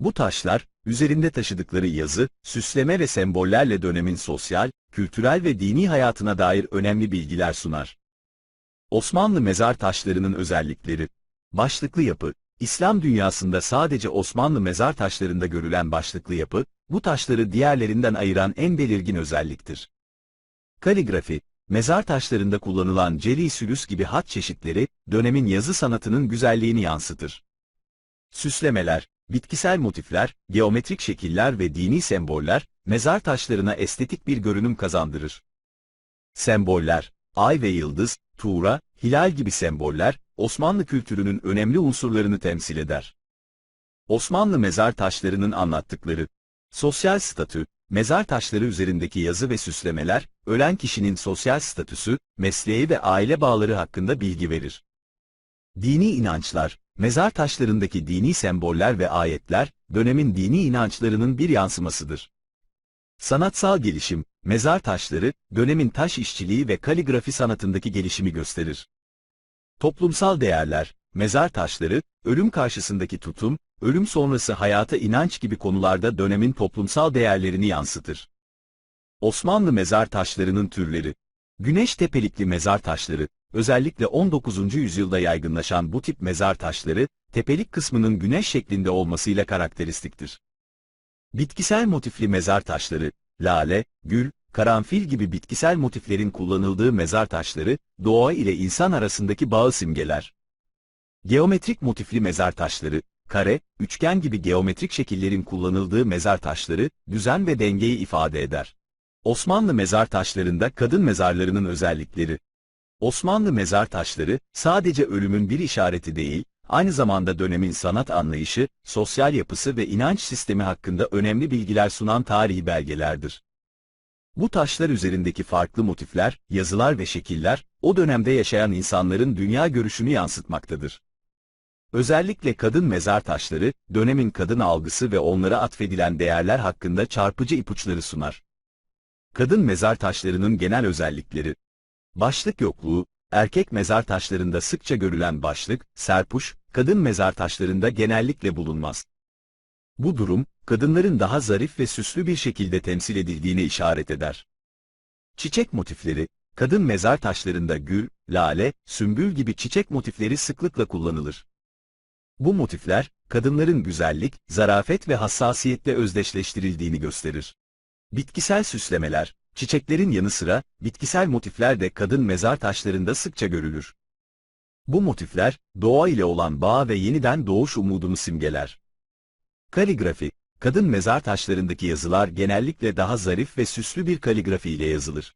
Bu taşlar, üzerinde taşıdıkları yazı, süsleme ve sembollerle dönemin sosyal, kültürel ve dini hayatına dair önemli bilgiler sunar. Osmanlı mezar taşlarının özellikleri Başlıklı yapı, İslam dünyasında sadece Osmanlı mezar taşlarında görülen başlıklı yapı, bu taşları diğerlerinden ayıran en belirgin özelliktir. Kaligrafi, mezar taşlarında kullanılan celi sülüs gibi hat çeşitleri, dönemin yazı sanatının güzelliğini yansıtır. Süslemeler, bitkisel motifler, geometrik şekiller ve dini semboller, mezar taşlarına estetik bir görünüm kazandırır. Semboller, ay ve yıldız, tuğra, hilal gibi semboller, Osmanlı kültürünün önemli unsurlarını temsil eder. Osmanlı mezar taşlarının anlattıkları, sosyal statü, mezar taşları üzerindeki yazı ve süslemeler, ölen kişinin sosyal statüsü, mesleği ve aile bağları hakkında bilgi verir. Dini inançlar, mezar taşlarındaki dini semboller ve ayetler, dönemin dini inançlarının bir yansımasıdır. Sanatsal gelişim, mezar taşları, dönemin taş işçiliği ve kaligrafi sanatındaki gelişimi gösterir. Toplumsal değerler, mezar taşları, ölüm karşısındaki tutum, ölüm sonrası hayata inanç gibi konularda dönemin toplumsal değerlerini yansıtır. Osmanlı mezar taşlarının türleri Güneş tepelikli mezar taşları, özellikle 19. yüzyılda yaygınlaşan bu tip mezar taşları, tepelik kısmının güneş şeklinde olmasıyla karakteristiktir. Bitkisel motifli mezar taşları, lale, gül, karanfil gibi bitkisel motiflerin kullanıldığı mezar taşları, doğa ile insan arasındaki bağı simgeler. Geometrik motifli mezar taşları, kare, üçgen gibi geometrik şekillerin kullanıldığı mezar taşları, düzen ve dengeyi ifade eder. Osmanlı mezar taşlarında kadın mezarlarının özellikleri. Osmanlı mezar taşları, sadece ölümün bir işareti değil, aynı zamanda dönemin sanat anlayışı, sosyal yapısı ve inanç sistemi hakkında önemli bilgiler sunan tarihi belgelerdir. Bu taşlar üzerindeki farklı motifler, yazılar ve şekiller, o dönemde yaşayan insanların dünya görüşünü yansıtmaktadır. Özellikle kadın mezar taşları, dönemin kadın algısı ve onlara atfedilen değerler hakkında çarpıcı ipuçları sunar. Kadın mezar taşlarının genel özellikleri Başlık yokluğu, erkek mezar taşlarında sıkça görülen başlık, serpuş, kadın mezar taşlarında genellikle bulunmaz. Bu durum, kadınların daha zarif ve süslü bir şekilde temsil edildiğine işaret eder. Çiçek motifleri, kadın mezar taşlarında gül, lale, sümbül gibi çiçek motifleri sıklıkla kullanılır. Bu motifler, kadınların güzellik, zarafet ve hassasiyetle özdeşleştirildiğini gösterir. Bitkisel süslemeler, çiçeklerin yanı sıra, bitkisel motifler de kadın mezar taşlarında sıkça görülür. Bu motifler, doğa ile olan bağ ve yeniden doğuş umudunu simgeler. Kaligrafi, kadın mezar taşlarındaki yazılar genellikle daha zarif ve süslü bir kaligrafi ile yazılır.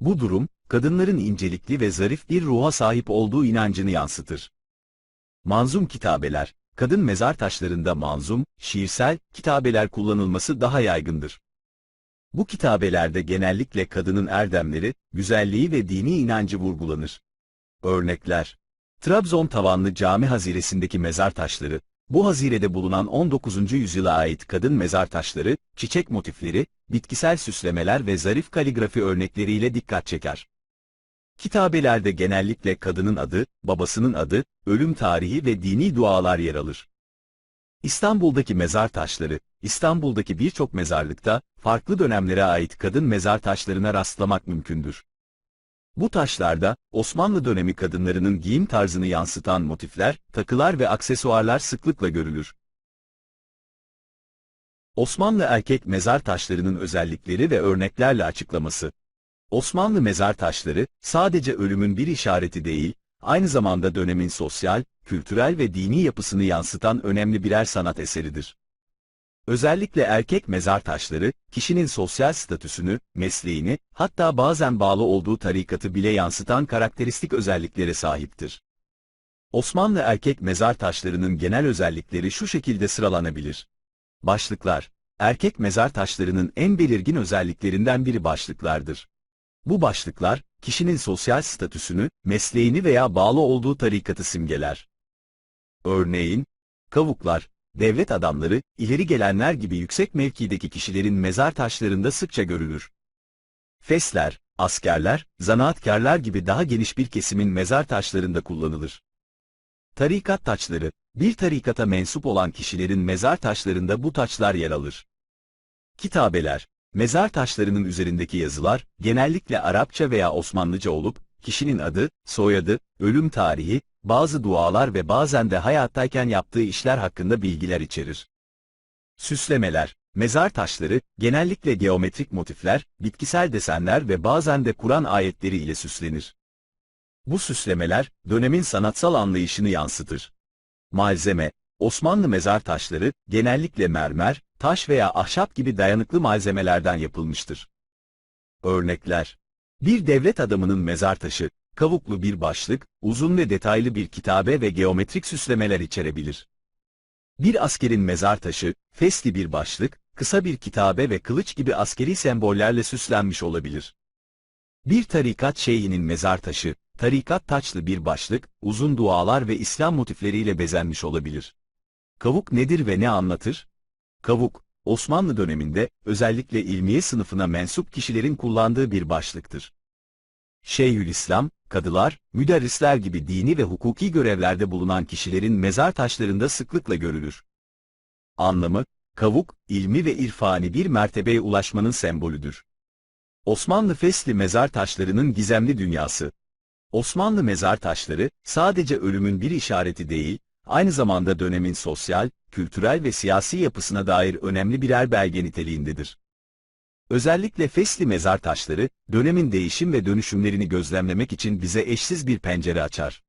Bu durum, kadınların incelikli ve zarif bir ruha sahip olduğu inancını yansıtır. Manzum kitabeler, kadın mezar taşlarında manzum, şiirsel, kitabeler kullanılması daha yaygındır. Bu kitabelerde genellikle kadının erdemleri, güzelliği ve dini inancı vurgulanır. Örnekler Trabzon tavanlı cami haziresindeki mezar taşları, bu hazirede bulunan 19. yüzyıla ait kadın mezar taşları, çiçek motifleri, bitkisel süslemeler ve zarif kaligrafi örnekleriyle dikkat çeker. Kitabelerde genellikle kadının adı, babasının adı, ölüm tarihi ve dini dualar yer alır. İstanbul'daki mezar taşları, İstanbul'daki birçok mezarlıkta, farklı dönemlere ait kadın mezar taşlarına rastlamak mümkündür. Bu taşlarda, Osmanlı dönemi kadınlarının giyim tarzını yansıtan motifler, takılar ve aksesuarlar sıklıkla görülür. Osmanlı erkek mezar taşlarının özellikleri ve örneklerle açıklaması. Osmanlı mezar taşları, sadece ölümün bir işareti değil, aynı zamanda dönemin sosyal, kültürel ve dini yapısını yansıtan önemli birer sanat eseridir. Özellikle erkek mezar taşları, kişinin sosyal statüsünü, mesleğini, hatta bazen bağlı olduğu tarikatı bile yansıtan karakteristik özelliklere sahiptir. Osmanlı erkek mezar taşlarının genel özellikleri şu şekilde sıralanabilir. Başlıklar, erkek mezar taşlarının en belirgin özelliklerinden biri başlıklardır. Bu başlıklar, kişinin sosyal statüsünü, mesleğini veya bağlı olduğu tarikatı simgeler. Örneğin, kavuklar, devlet adamları, ileri gelenler gibi yüksek mevkideki kişilerin mezar taşlarında sıkça görülür. Fesler, askerler, zanaatkarlar gibi daha geniş bir kesimin mezar taşlarında kullanılır. Tarikat taçları, Bir tarikata mensup olan kişilerin mezar taşlarında bu taçlar yer alır. Kitabeler, mezar taşlarının üzerindeki yazılar, genellikle Arapça veya Osmanlıca olup, kişinin adı, soyadı, ölüm tarihi, bazı dualar ve bazen de hayattayken yaptığı işler hakkında bilgiler içerir. Süslemeler, mezar taşları, genellikle geometrik motifler, bitkisel desenler ve bazen de Kur'an ayetleri ile süslenir. Bu süslemeler, dönemin sanatsal anlayışını yansıtır. Malzeme, Osmanlı mezar taşları, genellikle mermer, taş veya ahşap gibi dayanıklı malzemelerden yapılmıştır. Örnekler Bir devlet adamının mezar taşı, kavuklu bir başlık, uzun ve detaylı bir kitabe ve geometrik süslemeler içerebilir. Bir askerin mezar taşı, fesli bir başlık, kısa bir kitabe ve kılıç gibi askeri sembollerle süslenmiş olabilir. Bir tarikat şeyhinin mezar taşı, tarikat taçlı bir başlık, uzun dualar ve İslam motifleriyle bezenmiş olabilir. Kavuk nedir ve ne anlatır? Kavuk, Osmanlı döneminde, özellikle ilmiye sınıfına mensup kişilerin kullandığı bir başlıktır. Şeyhülislam, kadılar, müderrisler gibi dini ve hukuki görevlerde bulunan kişilerin mezar taşlarında sıklıkla görülür. Anlamı, kavuk, ilmi ve irfani bir mertebeye ulaşmanın sembolüdür. Osmanlı Fesli mezar taşlarının gizemli dünyası. Osmanlı mezar taşları, sadece ölümün bir işareti değil, aynı zamanda dönemin sosyal, kültürel ve siyasi yapısına dair önemli birer belge niteliğindedir. Özellikle Fesli mezar taşları, dönemin değişim ve dönüşümlerini gözlemlemek için bize eşsiz bir pencere açar.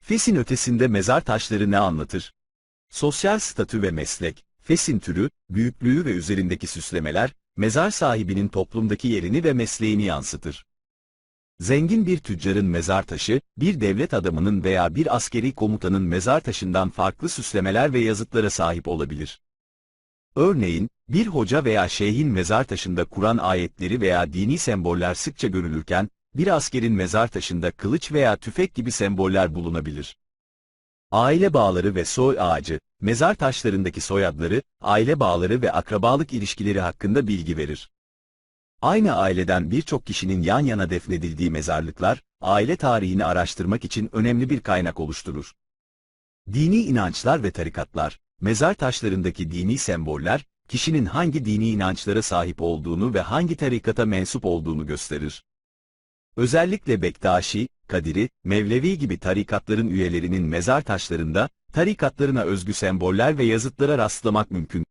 Fes'in ötesinde mezar taşları ne anlatır? Sosyal statü ve meslek, Fes'in türü, büyüklüğü ve üzerindeki süslemeler, mezar sahibinin toplumdaki yerini ve mesleğini yansıtır. Zengin bir tüccarın mezar taşı, bir devlet adamının veya bir askeri komutanın mezar taşından farklı süslemeler ve yazıtlara sahip olabilir. Örneğin, bir hoca veya şeyhin mezar taşında Kur'an ayetleri veya dini semboller sıkça görülürken, bir askerin mezar taşında kılıç veya tüfek gibi semboller bulunabilir. Aile bağları ve soy ağacı, mezar taşlarındaki soyadları, aile bağları ve akrabalık ilişkileri hakkında bilgi verir. Aynı aileden birçok kişinin yan yana defnedildiği mezarlıklar, aile tarihini araştırmak için önemli bir kaynak oluşturur. Dini inançlar ve tarikatlar, mezar taşlarındaki dini semboller, kişinin hangi dini inançlara sahip olduğunu ve hangi tarikata mensup olduğunu gösterir. Özellikle Bektaşi, Kadiri, Mevlevi gibi tarikatların üyelerinin mezar taşlarında, tarikatlarına özgü semboller ve yazıtlara rastlamak mümkün.